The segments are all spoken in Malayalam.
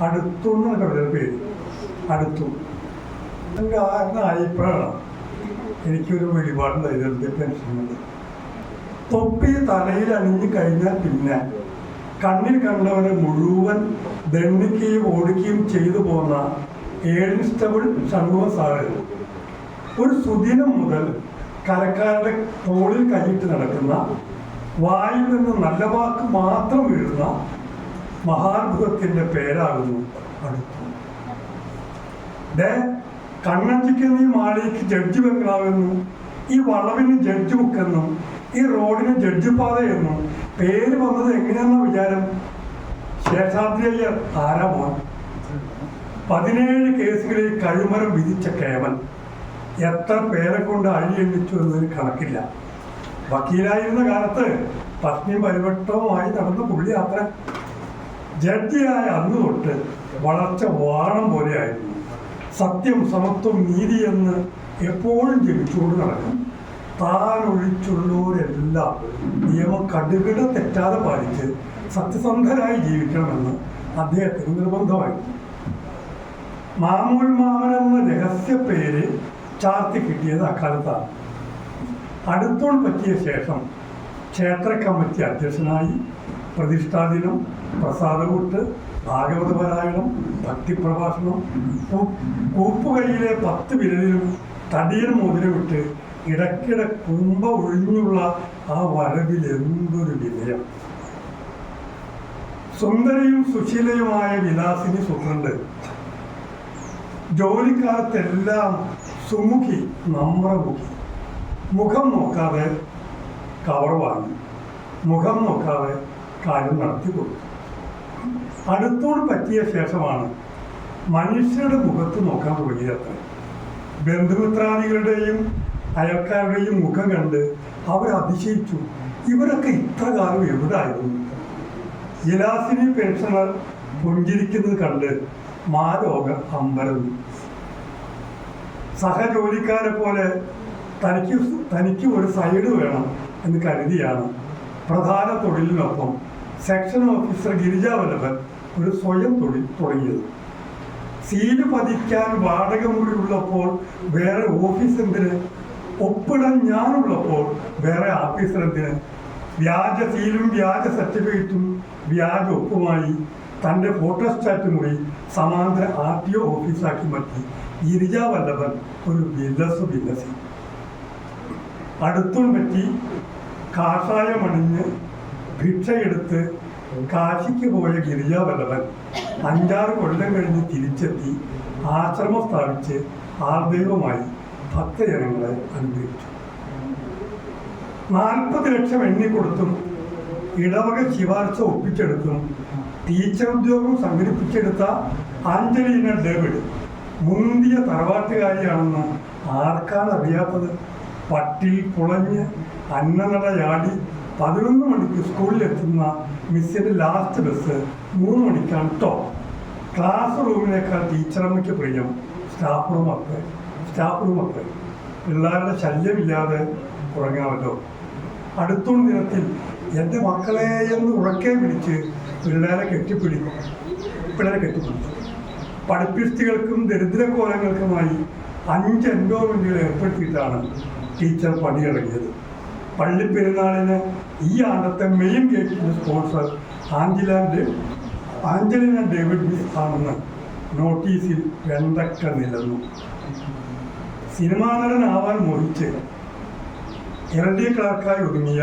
അടുത്തു. എന്നൊക്കെ ഒരു പേര് അടുത്തു കാരണമായപ്പോഴാണ് എനിക്കൊരു വെളിപാടുണ്ടായത് ടെൻഷനുണ്ട് തൊപ്പി തലയിൽ അണിഞ്ഞു കഴിഞ്ഞാൽ പിന്നെ കണ്ണിൽ കണ്ടവരെ മുഴുവൻ ദണ്ണിക്കുകയും ഓടിക്കുകയും ചെയ്തു പോന്ന ഏഴിൻസ്റ്റബിൾ ഷൺമുഖ സാറ് ഒരു സുദിനം മുതൽ കരക്കാരുടെ തോളിൽ കൈയിട്ട് നടക്കുന്ന വായിൽ നിന്ന് നല്ല വാക്ക് മാത്രം വീഴുന്ന മഹാത്ഭുതത്തിന്റെ പേരാകുന്നു അടുത്തു. ദേ കണ്ണഞ്ചിക്ക് നീ മാളിക്ക് ജഡ്ജി ബംഗ്ലാവെന്നും ഈ വളവിന് ജഡ്ജി ബുക്കെന്നും ഈ റോഡിന് ജഡ്ജി പാതയെന്നും പേര് വന്നത് എങ്ങനെയെന്ന വിചാരം? ശേഷാദ്രി അയ്യർ ആരാ മോൻ പതിനേഴ് കേസുകളിൽ കഴിമരം വിധിച്ച കേവൻ. എത്ര പേരെ കൊണ്ട് അഴിയെണ്ണിച്ചു എന്നതിന് കണക്കില്ല. വക്കീലായിരുന്ന കാലത്ത് പത്നിയും പരിവട്ടവുമായി നടന്ന പുള്ളി അത്ര ജഡ്ജിയായ അന്ന് തൊട്ട് വളർച്ച വാണം പോലെയായിരുന്നു. സത്യം സമത്വം നീതി എന്ന് എപ്പോഴും ജപിച്ചുകൊണ്ട് നടക്കും. താൻ ഒഴിച്ചുള്ളവരെല്ലാം നിയമം കടുകിട തെറ്റാതെ പാലിച്ച് സത്യസന്ധരായി ജീവിക്കണമെന്ന് അദ്ദേഹത്തിന് നിർബന്ധമായിരുന്നു മാമൂൽ മാമൻ എന്ന രഹസ്യ പേര് ചാർത്തി കിട്ടിയത് അക്കാലത്താണ്. അടുത്തോൾ പറ്റിയ ശേഷം ക്ഷേത്ര കമ്മിറ്റി അധ്യക്ഷനായി പ്രതിഷ്ഠാദിനം പ്രസാദകൂട്ട് ഭാഗവത പാരായണം ഭക്തിപ്രഭാഷണം കൂപ്പുകൈയിലെ പത്ത് വിരലിലും തടിയൻ മോതിരമിട്ട് ഇടയ്ക്കിടെ കുമ്പ ഒഴിഞ്ഞുള്ള ആ വരവിൽ എന്തൊരു വിനയം. സുന്ദരിയും സുശീലയുമായ വിലാസിനി സുഖണ്ട് ജോലിക്കാലത്തെല്ലാം സുമുഖി നമ്രമുഖി. മുഖം നോക്കാതെ കവർ വാങ്ങി. മുഖം നോക്കാതെ കാര്യം നടത്തി കൊടുത്തു അടുത്തോട് പറ്റിയ ശേഷമാണ് മനുഷ്യരുടെ മുഖത്ത് നോക്കാൻ തുടങ്ങിയത്. ബന്ധുമിത്രാദികളുടെയും അയൽക്കാരുടെയും മുഖം കണ്ട് അവർ അതിശയിച്ചു. ഇവരൊക്കെ ഇത്ര കാലം എവിടായിരുന്നു? ഇലാസിനി പെൻഷനർ പുഞ്ചിരിക്കുന്നത് കണ്ട് മാരോഗ അമ്പരന്നു. സഹജോലിക്കാരെ പോലെ തനിക്ക് തനിക്ക് ഒരു സൈഡ് വേണം എന്ന് കരുതിയാണ് പ്രധാന തൊഴിലിനൊപ്പം സെക്ഷൻ ഓഫീസർ ഗിരിജ ഗിരിജാവല്ലഭൻ ഒരു സ്വയം തൊഴിൽ തുടങ്ങിയത്. സീൽ പതിക്കാൻ വാടക മുറി ഉള്ളപ്പോൾ വേറെ ഓഫീസ് എന്തിന് ഒപ്പിടാൻ ഞാനുള്ളപ്പോൾ വേറെ ഓഫീസർ എന്തിന് വ്യാജ സീലും വ്യാജ സർട്ടിഫിക്കറ്റും വ്യാജ ഒപ്പുമായി തന്റെ ഫോട്ടോസ്റ്റാറ്റ് മുറി സമാന്തര ആർ ടി ഒ ഓഫീസാക്കി മാറ്റി. ഗിരിജ വല്ലഭൻ ഒരു വിലസ് വിലസി. അടുത്തും പറ്റി കാഷായമണിഞ്ഞ് ഭിക്ഷയെടുത്ത് കാശിക്ക് പോയ ഗിരിജാവല്ലവൻ അഞ്ചാറ് കൊല്ലം കഴിഞ്ഞ് തിരിച്ചെത്തി ആശ്രമം സ്ഥാപിച്ച് ആർദൈവമായി ഭക്തജനങ്ങളെ അനുഗ്രഹിച്ചു. നാൽപ്പത് ലക്ഷം എണ്ണി എണ്ണിക്കൊടുത്തും ഇടവക ശിപാർശ ഒപ്പിച്ചെടുത്തും ടീച്ചർ ഉദ്യോഗം സംഘടിപ്പിച്ചെടുത്ത ആഞ്ചലീന ഡേവിഡ് മുന്തിയ തറവാട്ടുകാരിയാണെന്ന് ആർക്കാണ് അറിയാത്തത്? പട്ടിൽ പുളഞ്ഞ് അന്നനടയാടി പതിനൊന്ന് മണിക്ക് സ്കൂളിലെത്തുന്ന മിസ്സിന്റെ ലാസ്റ്റ് ബസ് മൂന്ന് മണിക്കാണ് ടോ ക്ലാസ് റൂമിനേക്കാൾ ടീച്ചറമ്മയ്ക്ക് പ്രിയം staff room up staff room up പിള്ളേരുടെ ശല്യമില്ലാതെ ഉറങ്ങാമല്ലോ. അടുത്തോണ്ട് ദിനത്തിൽ എന്റെ മക്കളെ എന്ന് ഉറക്കെ പിടിച്ച് പിള്ളേരെ കെട്ടിപ്പിടിക്കും പിള്ളേരെ കെട്ടിപ്പിടിച്ചു പഠിപ്പിസ്റ്റുകൾക്കും ദരിദ്രകോലങ്ങൾക്കുമായി അഞ്ച് എൻഡോമെന്റുകൾ ഏർപ്പെടുത്തിയിട്ടാണ് ടീച്ചർ പണിയിറങ്ങിയത്. പള്ളിപ്പെരുന്നാളിന് ഈ ആണ്ടത്തെ മെയിൻ ഗേറ്റിന്റെ സ്പോൺസർ ആഞ്ചലാൻഡ് ആഞ്ചലിന ഡേവിഡ് ആണെന്ന് നോട്ടീസിൽ വെണ്ടക്ക നിലന്നു. സിനിമാ നടനാവാൻ മോഹിച്ച് എൽ ക്ലാർക്കായി ഒതുങ്ങിയ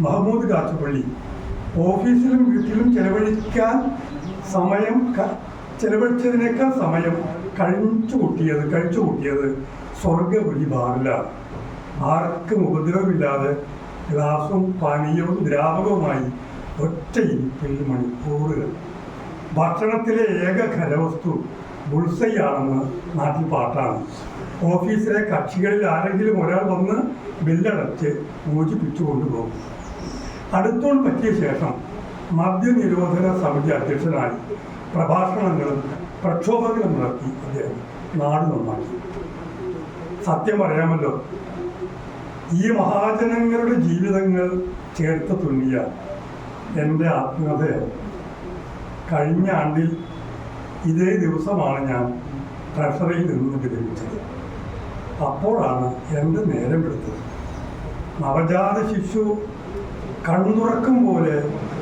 മഹമ്മൂദ് കാച്ചപ്പള്ളി ഓഫീസിലും വീട്ടിലും ചെലവഴിക്കാൻ സമയം ചെലവഴിച്ചതിനേക്കാൾ സമയം കഴിച്ചു കൂട്ടിയത് കഴിച്ചു കൂട്ടിയത് സ്വർഗപുരി ബാറിലാണ് ആർക്കും ഉപദ്രവമില്ലാതെ ഗ്ലാസും പാനീയവും ദ്രാവകവുമായി ഒറ്റ ഇരിപ്പിൽ മണിക്കൂറുകൾ. ഭക്ഷണത്തിലെ ഏക ഖരവസ്തു ബുൾസയാണെന്ന് നാട്ടിൽ പാട്ടാണ്. ഓഫീസിലെ കക്ഷികളിൽ ആരെങ്കിലും ഒരാൾ വന്ന് ബില്ലടച്ച് മോചിപ്പിച്ചു കൊണ്ടുപോകും. അടുത്തോൺ പറ്റിയ ശേഷം മദ്യനിരോധന സമിതി അധ്യക്ഷനായി പ്രഭാഷണങ്ങളും പ്രക്ഷോഭങ്ങളും നടത്തി അദ്ദേഹം നാട് നന്നാക്കി. സത്യം പറയാമല്ലോ ഈ മഹാജനങ്ങളുടെ ജീവിതങ്ങൾ ചേർത്ത് തുന്നിയ എന്റെ ആത്മകഥയാണ് കഴിഞ്ഞ ആണ്ടിൽ ഇതേ ദിവസമാണ് ഞാൻ ട്രഷറിയിൽ നിന്ന് വിരമിച്ചത്. അപ്പോഴാണ് എന്റെ നേരം എടുത്തത്. നവജാത ശിശു കൺതുറക്കും പോലെ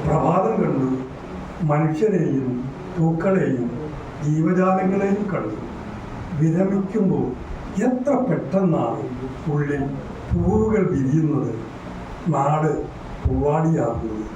പ്രഭാതം കണ്ടു മനുഷ്യരെയും പൂക്കളെയും ജീവജാലങ്ങളെയും കണ്ടു. വിരമിക്കുമ്പോൾ എത്ര പെട്ടെന്നാണ് ഉള്ളിൽ പൂവുകൾ വിരിയുന്നത് നാട് പൂവാടിയാകുന്നത്.